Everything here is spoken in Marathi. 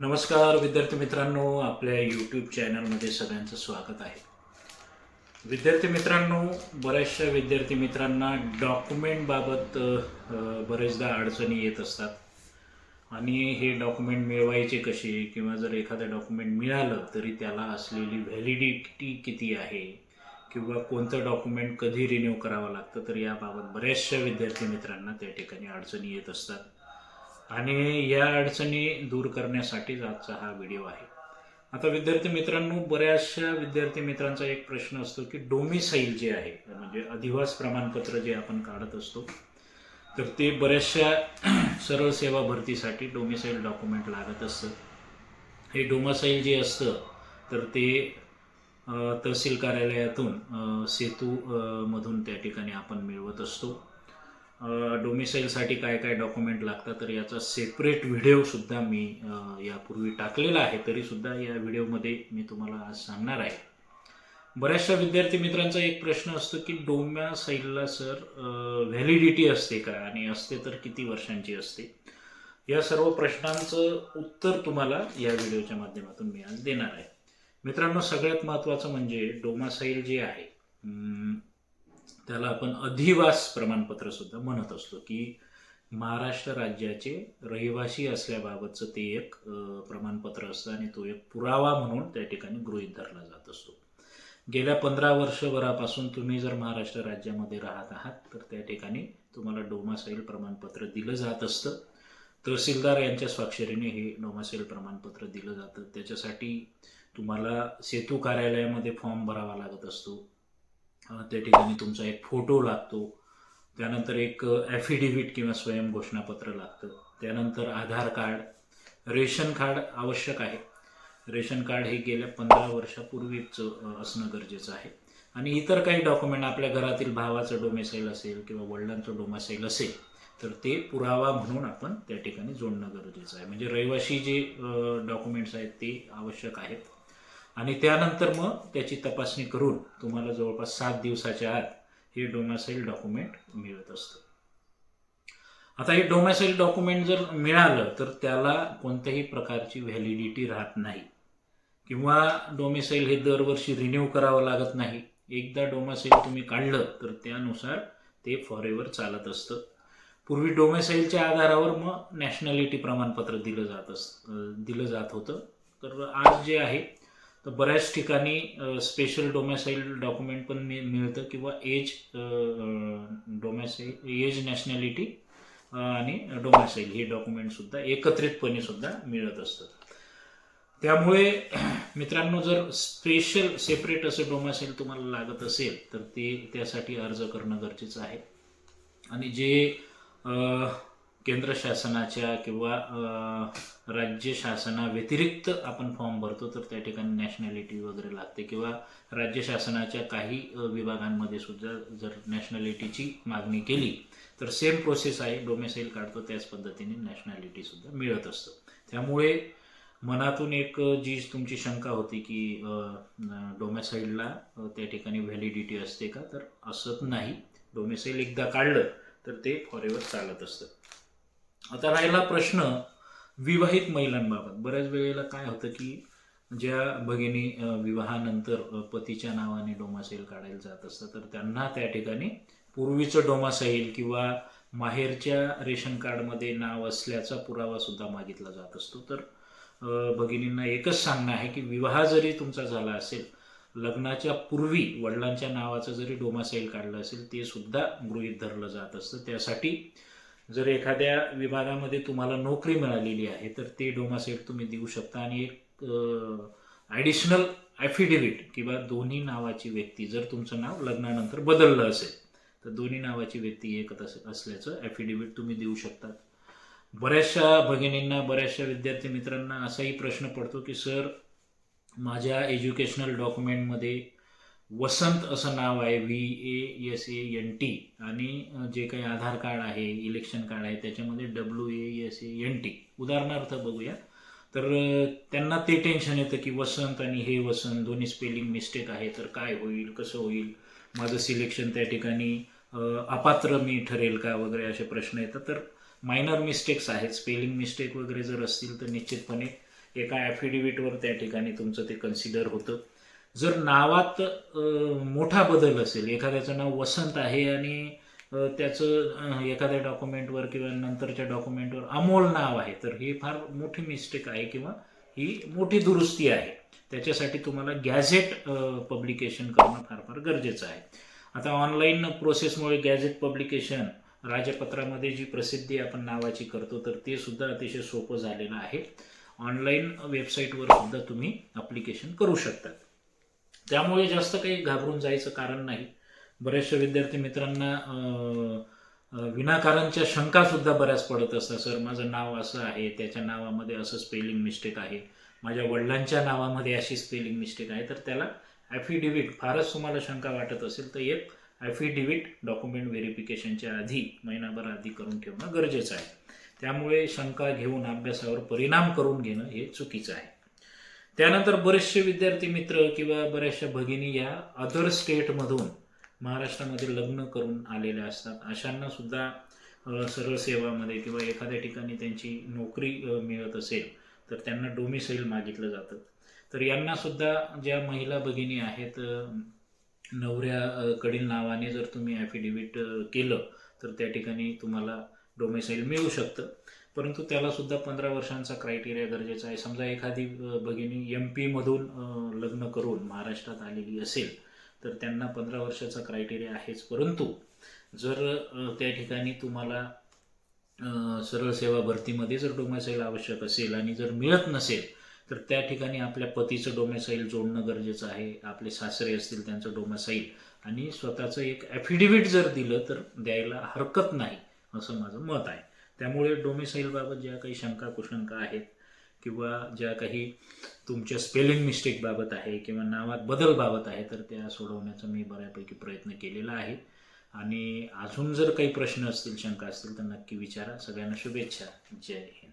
नमस्कार विद्यार्थी मित्रांनो आपल्या यूट्यूब चॅनलमध्ये सगळ्यांचं स्वागत आहे. विद्यार्थी मित्रांनो बऱ्याचशा विद्यार्थी मित्रांना डॉक्युमेंटबाबत बरेचदा अडचणी येत असतात. आणि हे डॉक्युमेंट मिळवायचे कसे? किंवा जर एखादं डॉक्युमेंट मिळालं तरी त्याला असलेली व्हॅलिडिटी किती आहे? किंवा कोणतं डॉक्युमेंट कधी रिन्यू करावं लागतं? तर याबाबत बऱ्याचशा विद्यार्थी मित्रांना त्या ठिकाणी अडचणी येत असतात. आणि या अडचणी दूर करण्यासाठीच आजचा हा व्हिडिओ आहे. आता विद्यार्थी मित्रांनो बऱ्याचशा विद्यार्थी मित्रांचा एक प्रश्न असतो की डोमिसाईल जे आहे म्हणजे अधिवास प्रमाणपत्र जे आपण काढत असतो तर ते बऱ्याचशा सरळ सेवा भरतीसाठी डोमिसाईल डॉक्युमेंट लागत असतं. हे डोमासाईल जे असतं तर ते तहसील कार्यालयातून सेतू मधून त्या ठिकाणी आपण मिळवत असतो. डोमिसाईलसाठी काय काय डॉक्युमेंट लागतात तर याचा सेपरेट व्हिडिओसुद्धा मी यापूर्वी टाकलेला आहे. तरीसुद्धा या व्हिडिओमध्ये मी तुम्हाला आज सांगणार आहे. बऱ्याचशा विद्यार्थी मित्रांचा एक प्रश्न असतो की डोमॅसाईलला सर व्हॅलिडिटी असते का? आणि असते तर किती वर्षांची असते? या सर्व प्रश्नांचं उत्तर तुम्हाला या व्हिडिओच्या माध्यमातून मी आज देणार आहे. मित्रांनो सगळ्यात महत्त्वाचं म्हणजे डोमासाईल जे आहे त्याला आपण अधिवास प्रमाणपत्र सुद्धा म्हणत असतो की महाराष्ट्र राज्याचे रहिवासी असल्याबाबतचं ते एक प्रमाणपत्र असतं आणि तो एक पुरावा म्हणून त्या ठिकाणी गृहीत धरला जात असतो. गेल्या पंधरा वर्षभरापासून तुम्ही जर महाराष्ट्र राज्यामध्ये राहत आहात तर त्या ठिकाणी तुम्हाला डोमासाईल प्रमाणपत्र दिलं जात असतं. तहसीलदार यांच्या स्वाक्षरीने हे डोमासाईल प्रमाणपत्र दिलं जातं. त्याच्यासाठी तुम्हाला सेतू कार्यालयामध्ये फॉर्म भरावा लागत असतो. त्या ठिकाणी तुमचा एक फोटो लागतो. त्यानंतर एक ॲफिडेव्हिट किंवा स्वयं घोषणापत्र लागतं. त्यानंतर आधार कार्ड रेशन कार्ड आवश्यक आहे. रेशन कार्ड हे गेल्या पंधरा वर्षापूर्वीच असणं गरजेचं आहे. आणि इतर काही डॉक्युमेंट आपल्या घरातील भावाचं डोमेसाईल असेल किंवा वडिलांचं डोमेसाईल असेल तर ते पुरावा म्हणून आपण त्या ठिकाणी जोडणं गरजेचं आहे. म्हणजे रहिवाशी जे डॉक्युमेंट्स आहेत ते आवश्यक आहेत. आणि त्यानंतर मग त्याची तपासणी करून तुम्हाला जवळपास सात दिवसाच्या आत हे डोमॅसाईल डॉक्युमेंट मिळत असतं. आता हे डोमॅसाईल डॉक्युमेंट जर मिळालं तर त्याला कोणत्याही प्रकारची व्हॅलिडिटी राहत नाही. किंवा डोमेसाईल हे दरवर्षी रिन्यू करावं लागत नाही. एकदा डोमासाईल तुम्ही काढलं तर त्यानुसार ते फॉरेवर चालत असतं. पूर्वी डोमेसाईलच्या आधारावर मग नॅशनॅलिटी प्रमाणपत्र दिलं जात अस दिलं जात होतं. तर आज जे आहे तर बऱ्याच ठिकाणी स्पेशल डोमेसाईल डॉक्युमेंट पण मि मिळतं किंवा एज डोमेसाईल एज नॅशनॅलिटी आणि डोमेसाईल हे डॉक्युमेंटसुद्धा एकत्रितपणे सुद्धा मिळत असतं त्यामुळे मित्रांनो जर स्पेशल सेपरेट असं डोमेसाईल तुम्हाला लागत असेल तर ते त्यासाठी अर्ज करणं गरजेचं आहे. आणि जे केंद्र शासनाच्या किंवा राज्य राज्य शासनाव्यतिरिक्त आपण फॉर्म भरतो तर त्या ठिकाणी नॅशनॅलिटी वगैरे लागते. किंवा राज्य शासनाच्या काही विभागांमध्ये सुद्धा जर नॅशनॅलिटीची मागणी केली तर सेम प्रोसेस आहे. डोमेसाईल काढतो त्याच पद्धतीने नॅशनॅलिटीसुद्धा मिळत असतं. त्यामुळे मनातून एक जी तुमची शंका होती की डोमेसाईलला त्या ठिकाणी व्हॅलिडिटी असते का? तर असत नाही. डोमेसाईल एकदा काढलं तर ते फॉरेवर चालत असतं. आता राहिला प्रश्न विवाहित महिलांबाबत. बऱ्याच वेळेला काय होतं की ज्या भगिनी विवाहानंतर पतीच्या नावाने डोमासाईल काढायला जात असतं तर त्यांना त्या ठिकाणी पूर्वीचं डोमासाईल किंवा माहेरच्या रेशन कार्डमध्ये नाव असल्याचा पुरावा सुद्धा मागितला जात असतो. तर भगिनींना एकच सांगणं आहे की विवाह जरी तुमचा झाला असेल लग्नाच्या पूर्वी वडिलांच्या नावाचं जरी डोमासाईल काढलं असेल ते सुद्धा गृहीत धरलं जात असतं. त्यासाठी जर एखाद्या विभागामध्ये तुम्हाला नोकरी मिळालेली आहे तर ते डोमासेट तुम्ही देऊ शकता. आणि एक ॲडिशनल ॲफिडेव्हिट किंवा दोन्ही नावाची व्यक्ती जर तुमचं नाव लग्नानंतर बदललं असेल तर दोन्ही नावाची व्यक्ती एकच असल्याचं ॲफिडेव्हिट तुम्ही देऊ शकतात बऱ्याचशा भगिनींना बऱ्याचशा विद्यार्थी मित्रांना असाही प्रश्न पडतो की सर माझ्या एज्युकेशनल डॉक्युमेंटमध्ये वसंत असं नाव आहे V A S A N T आणि जे काही आधार कार्ड आहे इलेक्शन कार्ड आहे त्याच्यामध्ये W A S A N T उदाहरणार्थ बघूया. तर त्यांना ते टेन्शन येतं की वसंत आणि हे वसंत दोन्ही स्पेलिंग मिस्टेक आहे तर काय होईल कसं होईल? माझं सिलेक्शन त्या ठिकाणी अपात्र मी ठरेल का वगैरे असे प्रश्न येतात. तर मायनर मिस्टेक्स आहेत. स्पेलिंग मिस्टेक वगैरे जर असतील तर निश्चितपणे एका ॲफिडेविटवर त्या ठिकाणी तुमचं ते कन्सिडर होतं. जर नावात मोठा बदल असेल एखाद्याचं नाव वसंत आहे आणि त्याचं एखाद्या डॉक्युमेंटवर किंवा नंतरच्या डॉक्युमेंटवर अमोल नाव आहे तर ही फार मोठी मिस्टेक आहे किंवा ही मोठी दुरुस्ती आहे. त्याच्यासाठी तुम्हाला गॅझेट पब्लिकेशन करणं फार फार गरजेचं आहे. आता ऑनलाईन प्रोसेसमुळे गॅझेट पब्लिकेशन राजपत्रामध्ये जी प्रसिद्धी आपण नावाची करतो तर ते सुद्धा अतिशय सोपं झालेलं आहे. ऑनलाईन वेबसाईटवर सुद्धा तुम्ही अप्लिकेशन करू शकतात त्यामुळे जास्त काही घाबरून जायचं कारण नाही. बऱ्याचशा विद्यार्थी मित्रांना विनाकारांच्या शंकासुद्धा विनाकारणच्या शंका सुद्धा बऱ्याच पडत असतात. सर माझं नाव असं आहे त्याच्या नावामध्ये असं स्पेलिंग मिस्टेक आहे. माझ्या वडिलांच्या नावामध्ये अशी स्पेलिंग मिस्टेक आहे. तर त्याला ॲफिडेविट फारच तुम्हाला शंका वाटत असेल तर एक ॲफिडेविट डॉक्युमेंट व्हेरिफिकेशनच्या आधी महिनाभर आधी करून ठेवणं गरजेचं आहे. त्यामुळे शंका घेऊन अभ्यासावर परिणाम करून घेणं हे चुकीचं आहे. त्यानंतर बरेचसे विद्यार्थी मित्र किंवा बऱ्याचशा भगिनी या अदर स्टेटमधून महाराष्ट्रामध्ये लग्न करून आलेल्या असतात. अशांना सुद्धा सरळ सेवामध्ये किंवा एखाद्या ठिकाणी त्यांची नोकरी मिळत असेल तर त्यांना डोमिसाईल मागितलं जातं. तर यांना सुद्धा ज्या महिला भगिनी आहेत नवऱ्याकडील नवऱ्या कडील नावाने जर तुम्ही ॲफिडेविट केलं तर त्या ठिकाणी तुम्हाला डोमिसाईल मिळू शकतं. परंतु त्याला सुद्धा पंधरा वर्षांचा क्रायटेरिया गरजेचा आहे. समजा एखादी भगिनी एम पीमधून लग्न करून महाराष्ट्रात आलेली असेल तर त्यांना पंधरा वर्षाचा क्रायटेरिया आहेच. परंतु जर त्या ठिकाणी तुम्हाला सरळ सेवा भरतीमध्ये जर डोमेसाईल आवश्यक असेल आणि जर मिळत नसेल तर त्या ठिकाणी आपल्या पतीचं डोमेसाईल जोडणं गरजेचं आहे. आपले सासरे असतील त्यांचं डोमेसाईल आणि स्वतःचं एक ॲफिडेविट जर दिलं तर द्यायला हरकत नाही असं माझं मत आहे. त्यामुळे डोमेसाईलबाबत ज्या काही शंका कुशंका आहेत किंवा ज्या काही तुमच्या स्पेलिंग मिस्टेकबाबत आहे किंवा नावात बदलबाबत आहे तर त्या सोडवण्याचा मी बऱ्यापैकी प्रयत्न केलेला आहे. आणि अजून जर काही प्रश्न असतील शंका असतील तर नक्की विचारा. सगळ्यांना शुभेच्छा. जय हिंद.